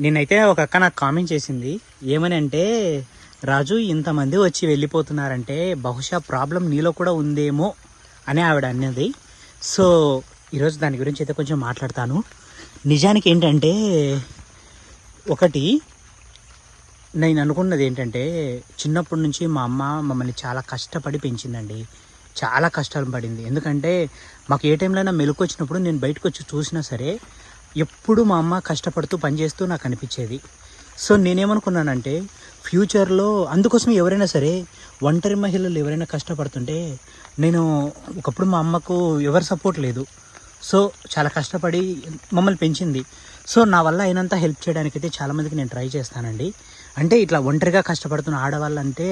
నేనైతే ఒక అక్క నాకు కామెంట్ చేసింది. ఏమని అంటే రాజు ఇంతమంది వచ్చి వెళ్ళిపోతున్నారంటే బహుశా ప్రాబ్లం నీలో కూడా ఉందేమో అని ఆవిడ అన్నది. సో ఈరోజు దాని గురించి అయితే కొంచెం మాట్లాడతాను. నిజానికి ఏంటంటే ఒకటి నేను అనుకున్నది ఏంటంటే చిన్నప్పటి నుంచి మా అమ్మ మమ్మల్ని చాలా కష్టపడి పెంచిందండి. చాలా కష్టాలు పడింది. ఎందుకంటే మాకు ఏ టైంలో మెలకు వచ్చినప్పుడు నేను బయటకు వచ్చి చూసినా సరే ఎప్పుడు మా అమ్మ కష్టపడుతూ పనిచేస్తూ నాకు అనిపించేది. సో నేనేమనుకున్నానంటే ఫ్యూచర్లో అందుకోసం ఎవరైనా సరే ఒంటరి మహిళలు ఎవరైనా కష్టపడుతుంటే నేను ఒకప్పుడు మా అమ్మకు ఎవరి సపోర్ట్ లేదు. సో చాలా కష్టపడి మమ్మల్ని పెంచింది. సో నా వల్ల అయినంత హెల్ప్ చేయడానికైతే చాలామందికి నేను ట్రై చేస్తానండి. అంటే ఇట్లా ఒంటరిగా కష్టపడుతున్న ఆడవాళ్ళంటే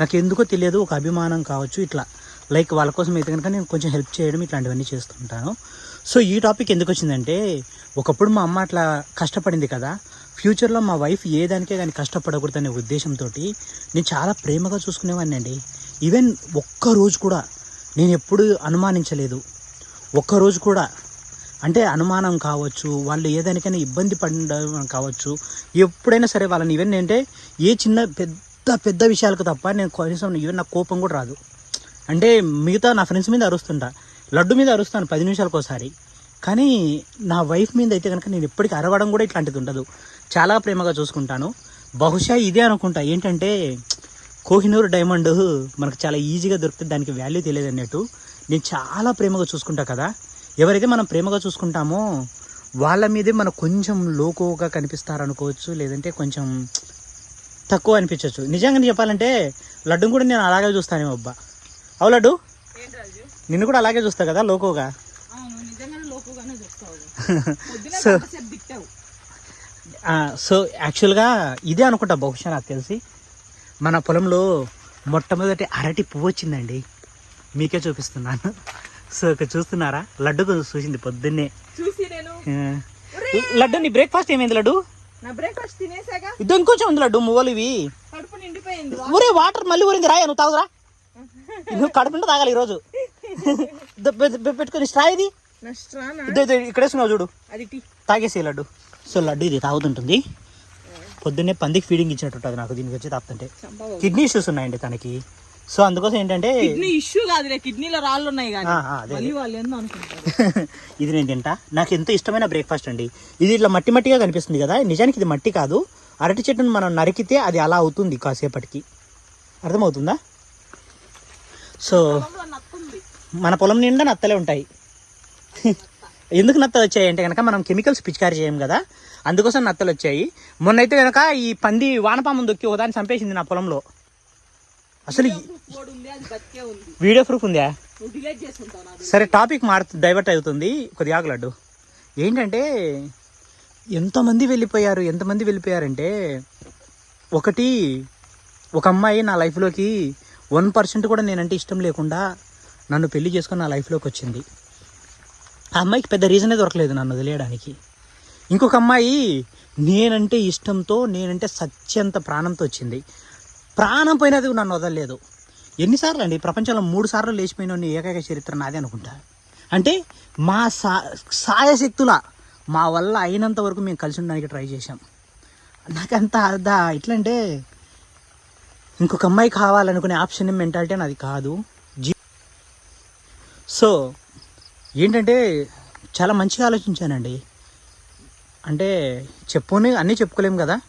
నాకు ఎందుకో తెలియదు ఒక అభిమానం కావచ్చు ఇట్లా. లైక్ వాళ్ళ కోసం అయితే కనుక నేను కొంచెం హెల్ప్ చేయడం ఇట్లాంటివన్నీ చేస్తుంటాను. సో ఈ టాపిక్ ఎందుకు వచ్చిందంటే ఒకప్పుడు మా అమ్మ అట్లా కష్టపడింది కదా. ఫ్యూచర్లో మా వైఫ్ ఏ దానికే కానీ కష్టపడకూడదనే ఉద్దేశంతో నేను చాలా ప్రేమగా చూసుకునేవాడిని అండి. ఈవెన్ ఒక్కరోజు కూడా నేను ఎప్పుడు అనుమానించలేదు. ఒక్కరోజు కూడా అంటే అనుమానం కావచ్చు వాళ్ళు ఏదానికైనా ఇబ్బంది పడడం కావచ్చు ఎప్పుడైనా సరే వాళ్ళని ఈవెన్ అంటే ఏ చిన్న పెద్ద పెద్ద విషయాలకు తప్ప నేను కనీసం ఈవెన్ నాకు కోపం కూడా రాదు. అంటే మిగతా నా ఫ్రెండ్స్ మీద అరుస్తుంటా. లడ్డు మీద అరుస్తాను పది నిమిషాలకు ఒకసారి కానీ నా వైఫ్ మీద అయితే కనుక నేను ఎప్పటికీ అరవడం కూడా ఇట్లాంటిది ఉండదు. చాలా ప్రేమగా చూసుకుంటాను. బహుశా ఇదే అనుకుంటా. ఏంటంటే కోహినూర్ డైమండ్ మనకు చాలా ఈజీగా దొరుకుతుంది దానికి వాల్యూ తెలియదు అన్నట్టు. నేను చాలా ప్రేమగా చూసుకుంటా కదా. ఎవరైతే మనం ప్రేమగా చూసుకుంటామో వాళ్ళ మీదే మనకు కొంచెం లోకోగా కనిపిస్తారనుకోవచ్చు లేదంటే కొంచెం తక్కువ అనిపించవచ్చు నిజంగా చెప్పాలంటే లడ్డును కూడా నేను అలాగే చూస్తానేమో అబ్బా. అవు లడ్డు? నిన్ను కూడా అలాగే చూస్తా కదా లోకోగా? సో సో యాక్చువల్గా ఇదే అనుకుంటా బహుశా నాకు తెలిసి. మన పొలంలో మొట్టమొదటి అరటి పువ్వు వచ్చిందండి. మీకే చూపిస్తున్నాను. సో ఇక్కడ చూస్తున్నారా? లడ్డు కొంచెం చూసింది పొద్దున్నే. లడ్డు నీ బ్రేక్ఫాస్ట్ ఏమైంది లడ్డు? ఇది ఇంకొంచెం ఉంది లడ్డు మువ్వలు ఇవి. ఊరే వాటర్ మళ్ళీ ఊరింది రాయ నువ్వు తాగురా. నువ్వు కడుపుంటే తాగాలి ఈరోజు. పెట్టుకొని స్ట్రా ఇది. ఇదో ఇక్కడేస్తున్నావు చూడు. తాగేసే లడ్డు. సో లడ్డు ఇది తాగుతుంటుంది. పొద్దున్నే పందికి ఫీడింగ్ ఇచ్చినట్టు ఉంటుంది నాకు దీనికి వచ్చి తాపుతుంటే కిడ్నీ ఇష్యూస్ ఉన్నాయండి తనకి. సో అందుకోసం ఏంటంటే కిడ్నీ ఇష్యూ కాదులే కిడ్నీలో రాళ్ళు ఉన్నాయి ఇది నేను తింటా. నాకు ఎంతో ఇష్టమైన బ్రేక్ఫాస్ట్ అండి. ఇది ఇట్లా మట్టి మట్టిగా కనిపిస్తుంది కదా నిజానికి ఇది మట్టి కాదు. అరటి చెట్టును మనం నరికితే అది అలా అవుతుంది కాసేపటికి. అర్థమవుతుందా? సో మన పొలం నిండా నత్తలే ఉంటాయి. ఎందుకు నత్తలు వచ్చాయి అంటే కనుక మనం కెమికల్స్ పిచికారి చేయం కదా. అందుకోసం నత్తలు వచ్చాయి. మొన్నైతే కనుక ఈ పంది వానపాము దొక్కి ఒకదాన్ని చంపేసింది నా పొలంలో. అసలు వీడియో ప్రూఫ్ ఉందా? సరే టాపిక్ మారు డైవర్ట్ అవుతుంది. కొద్దిగా ఆగలడ్డు ఏంటంటే ఎంతమంది వెళ్ళిపోయారు ఎంతమంది వెళ్ళిపోయారంటే ఒకటి ఒక అమ్మాయి నా లైఫ్లోకి వన్ పర్సెంట్ కూడా నేనంటే ఇష్టం లేకుండా నన్ను పెళ్ళి చేసుకొని నా లైఫ్లోకి వచ్చింది. ఆ అమ్మాయికి పెద్ద రీజనే దొరకలేదు నన్ను వదిలేయడానికి. ఇంకొక అమ్మాయి నేనంటే ఇష్టంతో నేనంటే సత్యంత ప్రాణంతో వచ్చింది. ప్రాణం పోయినది నన్ను వదలలేదు. ఎన్నిసార్లు అండి ప్రపంచంలో మూడు సార్లు లేచిపోయిన ఏకైక చరిత్ర నాదే అనుకుంటా. అంటే మా సా సాయశక్తుల మా వల్ల అయినంత వరకు మేము కలిసి ఉండడానికి ట్రై చేశాం. నాకంత అదా ఎట్లంటే ఇంకొక అమ్మాయి కావాలనుకునే ఆప్షన్ మెంటాలిటీ నాది కాదు. జీ సో ఏంటంటే చాలా మంచిగా ఆలోచించానండి. అంటే చెప్పుని అన్నీ చెప్పుకోలేము కదా.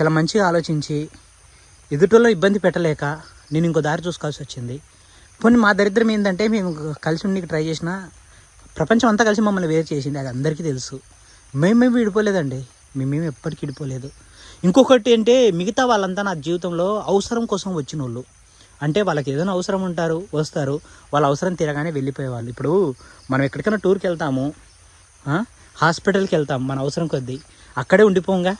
చాలా మంచిగా ఆలోచించి ఎదుటిలో ఇబ్బంది పెట్టలేక నేను ఇంకో దారి చూసుకోవాల్సి వచ్చింది. పోనీ మా దరిద్రం ఏంటంటే మేము కలిసి ఉండి ట్రై చేసిన ప్రపంచం అంతా కలిసి మమ్మల్ని వేరు చేసింది అది అందరికీ తెలుసు. మేమేమి విడిపోలేదండి. మేమేమి ఎప్పటికీ విడిపోలేదు. ఇంకొకటి అంటే మిగతా వాళ్ళంతా నా జీవితంలో అవసరం కోసం వచ్చిన వాళ్ళు అంటే వాళ్ళకి ఏదైనా అవసరం ఉంటారు వస్తారు. వాళ్ళ అవసరం తీరగానే వెళ్ళిపోయేవాళ్ళు. ఇప్పుడు మనం ఎక్కడికైనా టూర్కి వెళ్తాము హాస్పిటల్కి వెళ్తాం మన అవసరం కొద్దీ. అక్కడే ఉండిపోంగా.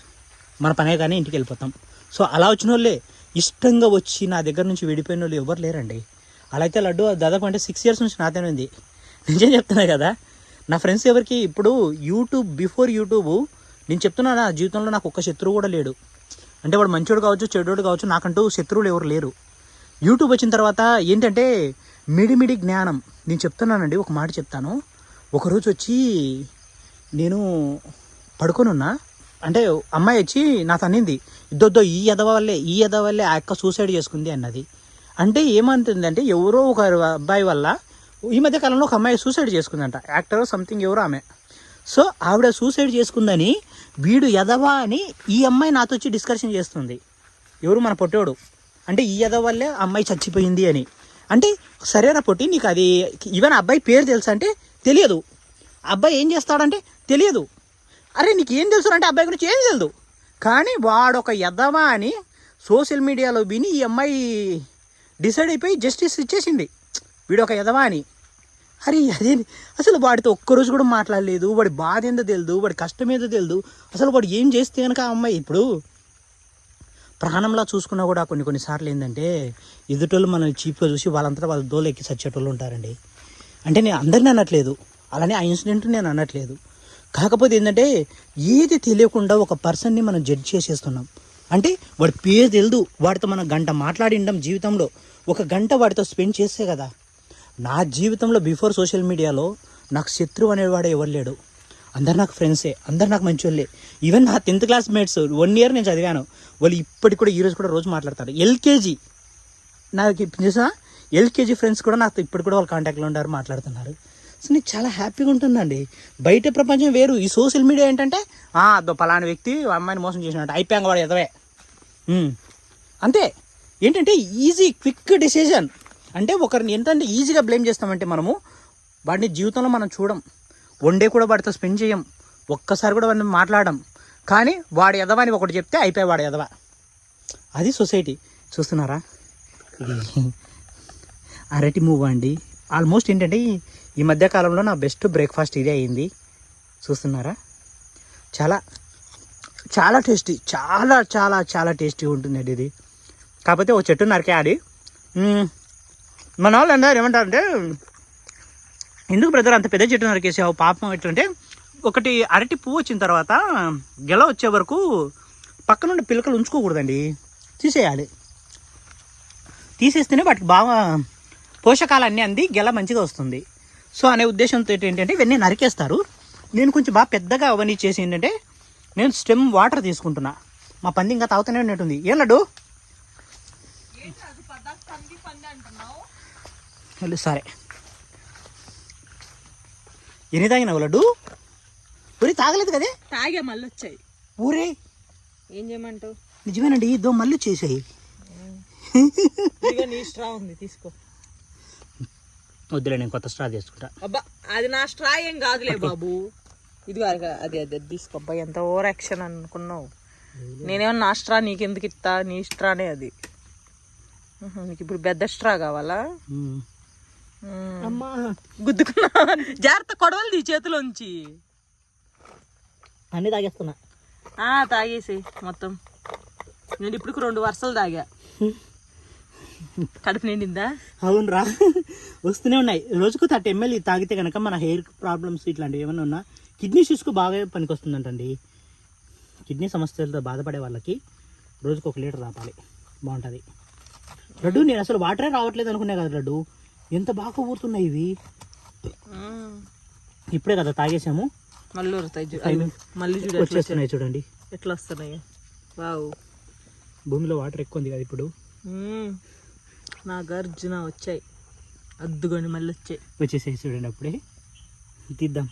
మన పనే కానీ ఇంటికి వెళ్ళిపోతాం. సో అలా వచ్చిన వాళ్ళే ఇష్టంగా వచ్చి నా దగ్గర నుంచి విడిపోయిన వాళ్ళు ఎవరు లేరండి. అలా అయితే లడ్డు దాదాపు అంటే సిక్స్ ఇయర్స్ నుంచి నాతోనే ఉంది. నిజం చెప్తున్నా కదా. నా ఫ్రెండ్స్ ఎవరికి ఇప్పుడు యూట్యూబ్ బిఫోర్ యూట్యూబ్ నేను చెప్తున్నా నా జీవితంలో నాకు ఒక్క శత్రువు కూడా లేడు. అంటే వాడు మంచోడు కావచ్చు చెడోడు కావచ్చు నాకంటూ శత్రువులు ఎవరు లేరు. యూట్యూబ్ వచ్చిన తర్వాత ఏంటంటే మిడిమిడి జ్ఞానం. నేను చెప్తున్నానండి ఒక మాట చెప్తాను. ఒకరోజు వచ్చి నేను పడుకొని ఉన్నా అంటే అమ్మాయి వచ్చి నాతో అనింది ఇద్దొద్దో ఈ ఎదవ వల్లే ఈ ఎదవ వల్లే ఆ అక్క సూసైడ్ చేసుకుంది అన్నది. అంటే ఏమంటుందంటే ఎవరో ఒక అబ్బాయి వల్ల ఈ మధ్య కాలంలో ఒక అమ్మాయి సూసైడ్ చేసుకుందంట. యాక్టర్ సంథింగ్ ఎవరో ఆమె. సో ఆవిడ సూసైడ్ చేసుకుందని వీడు ఎదవా అని ఈ అమ్మాయి నాతో వచ్చి డిస్కషన్ చేస్తుంది. ఎవరు మన పొట్టోడు అంటే ఈ ఎదవ వల్లే అమ్మాయి చచ్చిపోయింది అని. అంటే సరేనా పొట్టి నీకు అది ఈవెన్ అబ్బాయి పేరు తెలుసు అంటే తెలియదు. అబ్బాయి ఏం చేస్తాడంటే తెలియదు. అరే నీకు ఏం తెలుసు అంటే అబ్బాయి గురించి ఏం తెలియదు కానీ వాడు ఒక ఎదవా అని సోషల్ మీడియాలో విని ఈ అమ్మాయి డిసైడ్ అయిపోయి జస్టిస్ ఇచ్చేసింది. వీడు ఒక ఎదవా అని. అరే అదే అసలు వాడితో ఒక్కరోజు కూడా మాట్లాడలేదు. వాడి బాధ ఏందో తెలియదు వాడి కష్టం ఏదో తెలియదు అసలు వాడు ఏం చేస్తే కనుక ఆ అమ్మాయి ఇప్పుడు ప్రాణంలా చూసుకున్నా కూడా కొన్ని కొన్నిసార్లు ఏంటంటే ఎదుటోళ్ళు మనల్ని చీప్గా చూసి వాళ్ళంతా వాళ్ళ దోలు ఎక్కి చచ్చేటోళ్ళు ఉంటారండి. అంటే నేను అందరిని అనట్లేదు. అలానే ఆ ఇన్సిడెంట్ నేను అనట్లేదు. కాకపోతే ఏంటంటే ఏది తెలియకుండా ఒక పర్సన్ని మనం జడ్జ్ చేసేస్తున్నాం. అంటే వాడి పేరు తెలియదు వాడితో మనం గంట మాట్లాడిండం జీవితంలో. ఒక గంట వాడితో స్పెండ్ చేస్తే కదా. నా జీవితంలో బిఫోర్ సోషల్ మీడియాలో నాకు శత్రువు అనేవాడు ఎవరు లేడు. అందరు నాకు ఫ్రెండ్సే అందరు నాకు మంచి వాళ్ళే ఈవెన్ నా tenth classmates one year నేను చదివాను. వాళ్ళు ఇప్పటికి కూడా ఈరోజు కూడా రోజు మాట్లాడతారు. ఎల్కేజీ నాకు చూసా ఎల్కేజీ ఫ్రెండ్స్ కూడా నాకు ఇప్పుడు కూడా వాళ్ళు కాంటాక్ట్లో ఉంటారు మాట్లాడుతున్నారు. సో నీకు చాలా హ్యాపీగా ఉంటుందండి బయట ప్రపంచం వేరు. ఈ సోషల్ మీడియా ఏంటంటే అదో పలానా వ్యక్తి అమ్మాయిని మోసం చేసినట్టు. అయిపోయాక వాడు ఎదవే. అంతే. ఏంటంటే ఈజీ క్విక్ డెసిజన్ అంటే ఒకరిని ఏంటంటే ఈజీగా బ్లేమ్ చేస్తామంటే మనము వాడిని జీవితంలో మనం చూడం. వన్ డే కూడా వాడితో స్పెండ్ చేయం. ఒక్కసారి కూడా వాడిని మాట్లాడడం కానీ వాడు ఎదవని ఒకటి చెప్తే అయిపోయి వాడు ఎదవ అది సొసైటీ చూస్తున్నారా? అరటి మూవ్ అండి. ఆల్మోస్ట్ ఏంటంటే ఈ- మధ్యకాలంలో నా బెస్ట్ బ్రేక్ఫాస్ట్ ఇదే అయింది. చూస్తున్నారా? చాలా చాలా టేస్టీ చాలా చాలా చాలా టేస్టీ ఉంటుందండి ఇది. కాకపోతే ఒక చెట్టు నరికేయాలి మ్మ్. మన వాళ్ళు అన్నారు ఏమంటారంటే ఎందుకు బ్రదర్ అంత పెద్ద చెట్టు నరికేసావు? పాపం ఎట్లంటే ఒకటి అరటి పువ్వు వచ్చిన తర్వాత గెల వచ్చే వరకు పక్కనుండి పిలకలు ఉంచుకోకూడదండి. తీసేయాలి. తీసేస్తేనే వాటికి బాగా పోషకాలన్నీ అంది గెల మంచిగా వస్తుంది. సో అనే ఉద్దేశంతో ఏంటంటే ఇవన్నీ నరికేస్తారు. నేను కొంచెం బాగా పెద్దగా అవన్నీ చేసి ఏంటంటే నేను స్టెమ్ వాటర్ తీసుకుంటున్నా. మా పంది ఇంకా తాగుతూనే ఉన్నట్టుంది. ఏం లడ్డు? సరే. ఎన్ని తాగినావు లడ్డు? ఊరి తాగలేదు కదే? తాగే మళ్ళీ వచ్చాయి ఊరే? ఏం చేయమంటావు? నిజమేనండి దో మళ్ళీ చేసాయి ఇదిగో నీ స్ట్రా ఉంది తీసుకో. వద్దులే నేను కొత్త స్ట్రా తీసుకుంటా. అబ్బా అది నా స్ట్రా ఏం కాదులే బాబు. ఇదిగో అది అది తీసుకో. అబ్బా ఎంత ఓవర్ యాక్షన్ అనుకున్నావు. నేనేమో నా స్ట్రా నీకెందుకు ఇస్తా నీ స్ట్రానే అది. నీకు ఇప్పుడు పెద్ద స్ట్రా కావాలా. అమ్మా గుద్దుకున్నా. జాగ్రత్త కొడవలు తీ చేతిలోంచి. అన్నీ తాగేస్తున్నా. ఆ తాగేసి మొత్తం. నేను ఇప్పుడు రెండు వరుసలు తాగా. కడుపు నిండిందా? అవునరా. వస్తూనే ఉన్నాయి. రోజుకు థర్టీ ఎంఎల్ తాగితే కనుక మన హెయిర్ ప్రాబ్లమ్స్ ఇట్లాంటివి ఏమైనా ఉన్నా కిడ్నీ ఇష్యూస్కు బాగా పనికొస్తుందంటండి. కిడ్నీ సమస్యలతో బాధపడే వాళ్ళకి రోజుకు ఒక లీటర్ తాపాలి. బాగుంటుంది. లడ్డు నేను అసలు వాటరే రావట్లేదు అనుకునే కదా లడ్డు. ఎంత బాగా ఊరుతున్నాయి ఇవి. ఇప్పుడే కదా తాగేసాము. మళ్ళీ వచ్చేస్తున్నాయి చూడండి. ఎట్లా వస్తున్నాయి? వావ్. భూమిలో వాటర్ ఎక్కువ ఉంది కదా ఇప్పుడు. ఉమ్. నా గర్జున వచ్చాయి. అద్దుకొని మళ్ళీ వచ్చాయి. వచ్చేసాయి చూడండి అప్పుడే. తీద్దాం.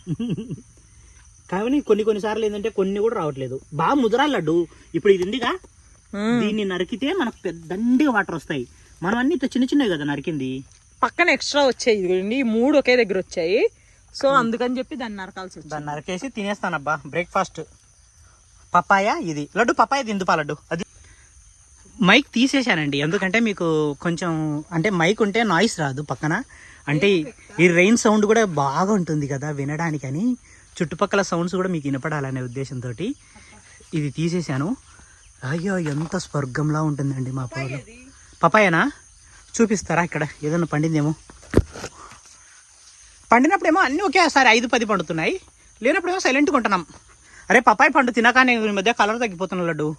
కానీ కొన్ని కొన్నిసార్లు ఏంటంటే కొన్ని కూడా రావట్లేదు. బాగా ముదరాలి లడ్డు. ఇప్పుడు ఇది ఉందిగా. దీన్ని నరికితే మనకు పెద్దండిగా వాటర్ వస్తాయి. మనం అన్ని చిన్న చిన్నవి కదా నరికింది. పక్కన ఎక్స్ట్రా వచ్చాయి ఇదిగోండి. ఈ మూడు ఒకే దగ్గర వచ్చాయి. సో అందుకని చెప్పి దాన్ని నరకాల్సి వచ్చింది. దాన్ని నరికేసి తినేస్తానబ్బా. బ్రేక్ఫాస్ట్ పపాయ ఇది. లడ్డు పపాయ తిందుపా లడ్డు. అది. మైక్ తీసేశానండి. ఎందుకంటే మీకు కొంచెం అంటే మైక్ ఉంటే నాయిస్ రాదు పక్కన. అంటే ఈ రెయిన్ సౌండ్ కూడా బాగా ఉంటుంది కదా వినడానికని. చుట్టుపక్కల సౌండ్స్ కూడా మీకు వినపడాలనే ఉద్దేశంతో ఇది తీసేశాను. అయ్యో ఎంత స్వర్గంలా ఉంటుందండి మా పొలం పపాయనా చూపిస్తారా ఇక్కడ? ఏదైనా పండిందేమో? పండినప్పుడేమో అన్నీ ఒకేసారి ఐదు పది పండుతున్నాయి. లేనప్పుడేమో సైలెంట్గా ఉంటున్నాం. అరే పపాయి పండు తినగానే ఈ మధ్య కలర్ తగ్గిపోతున్నా లడ్డు.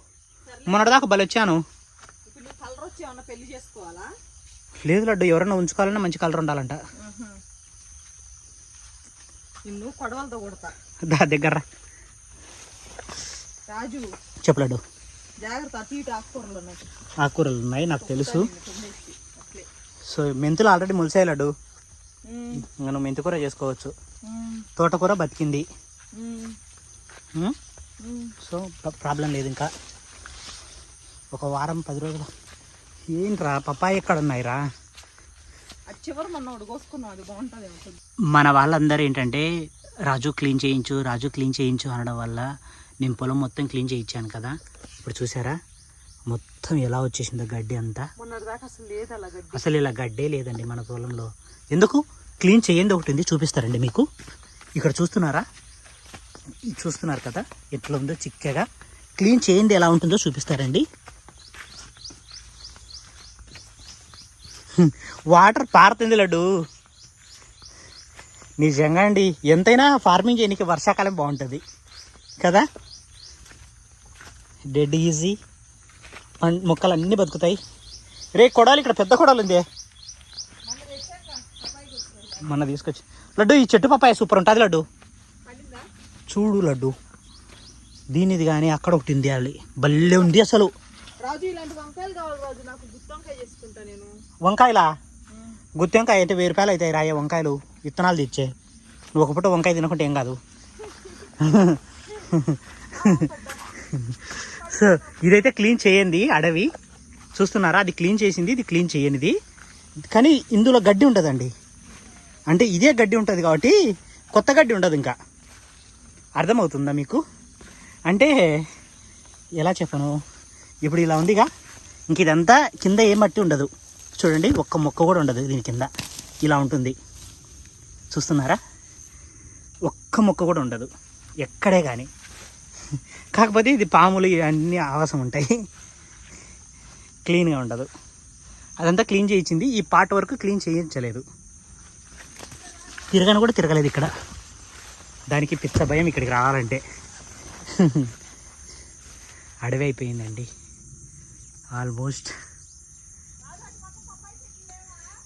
మొన్నటిదాకా బలి వచ్చాను. ఇప్పుడు నీ కలర్ వచ్చి ఏమన్నా పెళ్ళి చేసుకోవాలా? లేదు లడ్డు ఎవరైనా ఉంచుకోవాలన్నా మంచి కలర్ ఉండాలంట. దా దగ్గర. రాజు. చెప్పలాడు ఆకుకూరలు ఉన్నాయి. నాకు తెలుసు. సో మెంతులు ఆల్రెడీ మొలిసాయి లడ్డు. ఉమ్, ఇంకా నువ్వు మెంతికూర చేసుకోవచ్చు. తోటకూర బతికింది. సో ప్రాబ్లం లేదు ఇంకా. ఒక వారం పది రోజులు. ఏంట్రా పప్పాయి ఎక్కడ ఉన్నాయిరా? మన వాళ్ళందరూ ఏంటంటే రాజు క్లీన్ చేయించు రాజు క్లీన్ చేయించు అనడం వల్ల నేను పొలం మొత్తం క్లీన్ చేయించాను కదా. ఇప్పుడు చూసారా? మొత్తం ఎలా వచ్చేసిందో గడ్డి అంతా. అసలు ఇలా గడ్డే లేదండి మన పొలంలో. ఎందుకు? క్లీన్ చేయండి ఒకటి ఉంది చూపిస్తారండి మీకు. ఇక్కడ చూస్తున్నారా? చూస్తున్నారు కదా ఎట్లా ఉందో చిక్కగా. క్లీన్ చేయండి ఎలా ఉంటుందో చూపిస్తారండి. వాటర్ పారుతుంది లడ్డు. నిజంగా అండి ఎంతైనా ఫార్మింగ్ చేయడానికి వర్షాకాలం బాగుంటుంది. కదా? Dead easy. మొక్కలు అన్నీ బతుకుతాయి. రే కొడాలి ఇక్కడ పెద్ద కొడాలి ఉంది. మొన్న తీసుకొచ్చి. లడ్డు ఈ చెట్టు పప్పాయ సూపర్ ఉంటుంది లడ్డు. చూడు లడ్డు. దీనిది కానీ అక్కడ ఒకటి ఉంది అది భలే ఉంది అసలు. వంకాయలు గుత్తి వంకాయ అయితే వెయ్యి రూపాయలు అవుతాయి రాయ వంకాయలు. విత్తనాలు తెచ్చే. నువ్వు ఒక పూట వంకాయ తినకుంటే ఏం కాదు. సో ఇదైతే క్లీన్ చేయండి అడవి. చూస్తున్నారా? అది క్లీన్ చేసింది ఇది క్లీన్ చేయనిది. కానీ ఇందులో గడ్డి ఉంటుందండి. అంటే ఇదే గడ్డి ఉంటుంది కాబట్టి కొత్త గడ్డి ఉండదు ఇంకా. అర్థమవుతుందా మీకు? అంటే ఎలా చెప్పను? ఇప్పుడు ఇలా ఉందిగా. ఇంక ఇదంతా కింద ఏ మట్టి ఉండదు. చూడండి ఒక్క మొక్క కూడా ఉండదు దీని కింద. ఇలా ఉంటుంది. చూస్తున్నారా? ఒక్క మొక్క కూడా ఉండదు. ఎక్కడే కానీ. కాకపోతే ఇది పాములు ఇవన్నీ ఆవాసం ఉంటాయి. క్లీన్గా ఉండదు. అదంతా క్లీన్ చేయించింది. ఈ పార్ట్ వరకు క్లీన్ చేయించలేదు. తిరగని కూడా తిరగలేదు ఇక్కడ. దానికి పిచ్చ భయం ఇక్కడికి రావాలంటే. అడవి అయిపోయిందండి. ఆల్మోస్ట్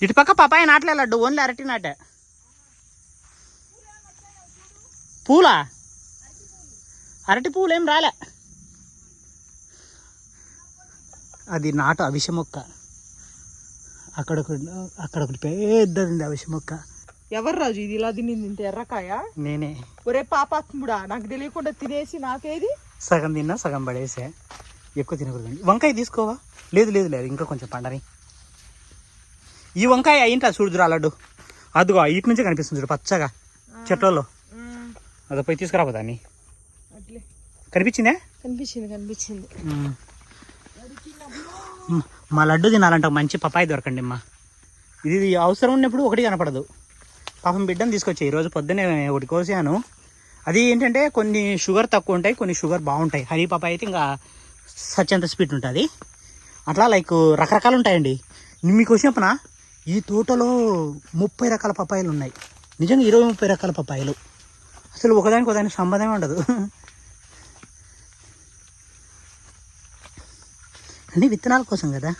ఇటుపక్క పపాయ నాటలే లడ్డు? ఓన్లీ అరటి నాట. పూలా? అరటి పూలు ఏం రాలే. అది నాటు అవిష మొక్క. అక్కడ ఒకటి అక్కడ ఒకటి పెద్దది అవిష మొక్క. ఎవరు రాజు ఇది? ఇలా తినింది ఇంత ఎర్రకాయ? నేనే. ఒరే పాపాత్ముడా నాకు తెలియకుండా తినేసి నాకేది? సగం తిన్నా సగం పడేసా. ఎక్కువ తినకూడదండి వంకాయ తీసుకోవా? లేదు లేదు లేదు. ఇంకా కొంచెం పండని. ఈ వంకాయ అయింటా చూడుదురా లడ్డు. అదిగో ఇటు నుంచే కనిపిస్తుంది చూడు పచ్చగా. చెట్లలో అదో పోయి తీసుకురాబో దాన్ని. అట్లే కనిపించిందే? కనిపించింది కనిపించింది. మా లడ్డు తినాలంట మంచి పపాయి దొరకండి అమ్మా. ఇది అవసరం ఉన్నప్పుడు ఒకటి కనపడదు. పాపం బిడ్డను తీసుకొచ్చి ఈరోజు పొద్దున్నే ఒకటి కోసాను. అది ఏంటంటే కొన్ని షుగర్ తక్కువ ఉంటాయి కొన్ని షుగర్ బాగుంటాయి. హనీ పపాయి అయితే ఇంకా సత్యంత స్వీట్ ఉంటుంది. అట్లా లైక్ రకరకాలు ఉంటాయండి. మీకు వచ్చినప్పున ఈ తోటలో ముప్పై రకాల పపాయిలు ఉన్నాయి. నిజంగా ఇరవై ముప్పై రకాల పపాయిలు. అసలు ఒకదానికి ఒకదానికి సంబంధమే ఉండదు. అన్ని విత్తనాల కోసం కదా?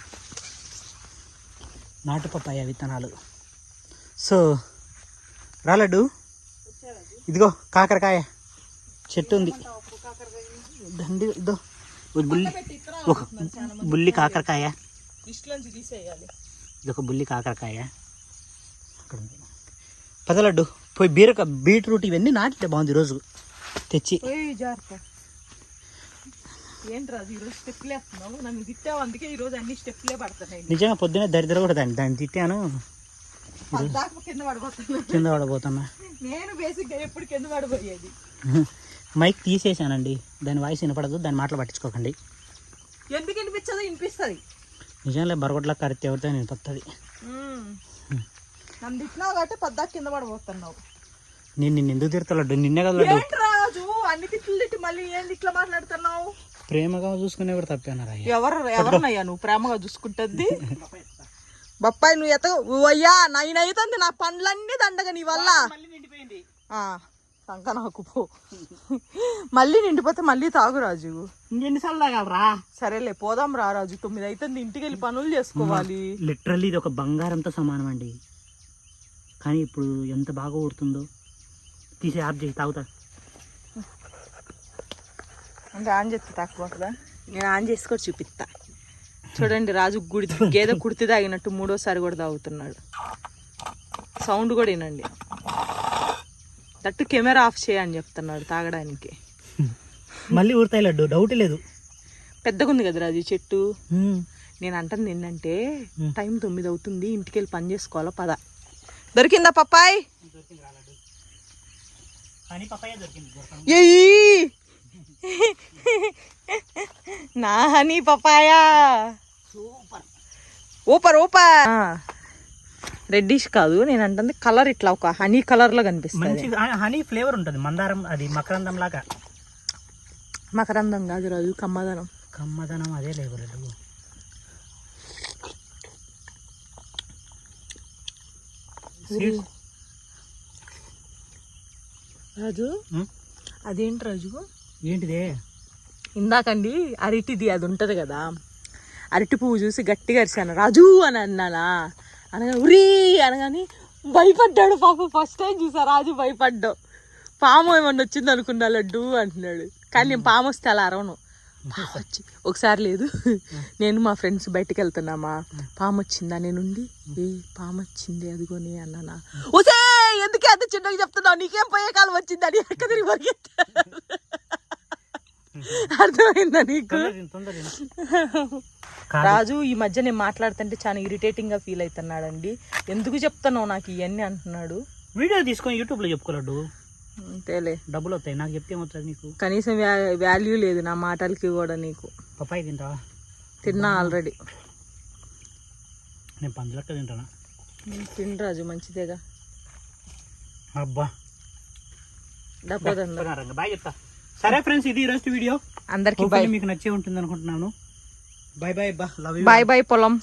నాటు పప్పాయ విత్తనాలు. సో రాలడు ఇదిగో కాకరకాయ. చెట్టు ఉంది. దండి ఇదో. బుల్లి ఒక బుల్లి కాకరకాయ. ఇది ఒక బుల్లి కాకరకాయ. అక్కడ ఉంది. పద లడ్డు. పోయి బీరక బీట్రూట్ ఇవన్నీ నాటితే బాగుంది ఈరోజు. తెచ్చి. జాగ్రత్త. ఏంటి రాజు ఈరోజు స్టెప్లే వేస్తున్నావు. నన్ను తిట్టావు. అందుకే ఈరోజు అన్ని స్టెప్లే పడుతున్నాయి. నిజంగా పొద్దునే దరిద్ర కూడా దాన్ని దాన్ని తిట్టాను. పద్దాక కింద పడిపోతున్నా. కింద పడబోతున్నా నేను బేసిక్గా ఎప్పుడు కింద పడిపోయేది? మైక్ తీసేసానండి. దాని వాయిస్ వినపడదు. దాని మాటలు పట్టించుకోకండి. ఎందుకు వినిపించదో? వినిపిస్తుంది. నిజంగా బరగొడ్ల కరితే ఎవరితో వినిపిస్తుంది? నన్ను తిట్టినావు కాబట్టి పద్దాక కింద పడిపోతున్నావు. నేను నిన్ను ఎందుకు తిడతాడు నిన్నే కదా లడ్డు రాజు? అన్ని తిట్లు తిట్టి మళ్ళీ ఏంటి ఇట్లా మాట్లాడుతున్నావు? ప్రేమగా చూసుకునే కూడా తప్పేనారా ఎవరు ఎవరినయ్యా నువ్వు ప్రేమగా చూసుకుంటుంది? బొప్పాయి నువ్వు ఎత అయ్యా నైన్ అవుతుంది నా పండ్లన్నీ దండగా నీ వల్ల. ఆ, సంక నాకు పో. మళ్ళీ నిండిపోతే మళ్ళీ తాగు రాజు. ఇంకెన్నిసార్లు తాగాలరా? సరేలే పోదాం రా రాజు. తొమ్మిది అవుతుంది ఇంటికి వెళ్ళి పనులు చేసుకోవాలి. లిటరల్లీ ఇది ఒక బంగారంతో సమానం అండి కానీ ఇప్పుడు ఎంత బాగా ఊరుతుందో తీసే ఆప్ చేయి తాగుతా. అంటే ఆన్ చేస్తే తక్కువ కదా నేను ఆన్ చేసి కూడా చూపిస్తా చూడండి రాజు గుడి గేదె కుడితి తాగినట్టు మూడోసారి కూడా తాగుతున్నాడు. సౌండ్ కూడా వినండి. తట్టు కెమెరా ఆఫ్ చేయని చెప్తున్నాడు తాగడానికి. మళ్ళీ ఊరుతాయి లడ్డు డౌట్ లేదు. పెద్దగా ఉంది కదా రాజు ఈ చెట్టు? నేను అంటుంది ఏంటంటే టైం తొమ్మిది అవుతుంది ఇంటికి వెళ్ళి పని చేసుకోవాలా పద. దొరికిందా పప్పాయ్? దొరికింది నా హనీ పపాయా. ఊపర్ ఊపర్. రెడ్డిష్ కాదు నేను అంటుంది కలర్ ఇట్లా ఒక హనీ కలర్లో కనిపిస్తుంది హనీ ఫ్లేవర్ ఉంటుంది మందారం అది మకరందం లాగా మకరందం కాదు రాజు కమ్మదనం. కమ్మదనం అదే Sweets. రాజు అదేంటి రాజు? ఏంటిదే? ఇందాకండి అరటిది అది ఉంటుంది కదా అరటి పువ్వు చూసి గట్టిగా అరిచాను. రాజు అని అన్నానా? అనగా ఉరీ అనగాని భయపడ్డాడు పాప. ఫస్ట్ టైం చూసా రాజు భయపడ్డావు పాము ఏమన్నా వచ్చింది అనుకున్నా లడ్డు అంటున్నాడు. కానీ నేను పాము వస్తే అలా అరవను. పాము వచ్చి ఒకసారి లేదు. నేను మా ఫ్రెండ్స్ బయటికి వెళ్తున్నామా? పాము వచ్చిందా? నేనుండి ఏ పాము వచ్చింది? అదిగోని అన్నానా. ఓసే ఎందుకే అంత చిన్నగా చెప్తున్నావు? నీకేం పోయే కాలం వచ్చింది? అని ఎక్క తిరిగి. అర్థమైందా నీకు. రాజు ఈ మధ్య నేను మాట్లాడుతుంటే చాలా ఇరిటేటింగ్గా ఫీల్ అవుతున్నాడండి. ఎందుకు చెప్తున్నావు నాకు ఇవన్నీ అంటున్నాడు? వీడియో తీసుకొని యూట్యూబ్లో చెప్పుకోలడ్డు అంతేలే. డబ్బులు వస్తాయి. నాకు చెప్తే ఏమవుతుంది నీకు? కనీసం వాల్యూ లేదు నా మాటలకి కూడా నీకు. పపాయి తింటావా? తిన్నా ఆల్రెడీ నేను పందులక్క తింటానా? తిని రాజు మంచిదేగా. అబ్బా. బాయ్ చెప్తా. సరే ఫ్రెండ్స్ ఇది ఈరోజు వీడియో. అందరికి బాయ్. మీకు నచ్చే ఉంటుంది అనుకుంటున్నాను బాయ్ బాయ్ బా లవ్ బాయ్ బాయ్ పొలం.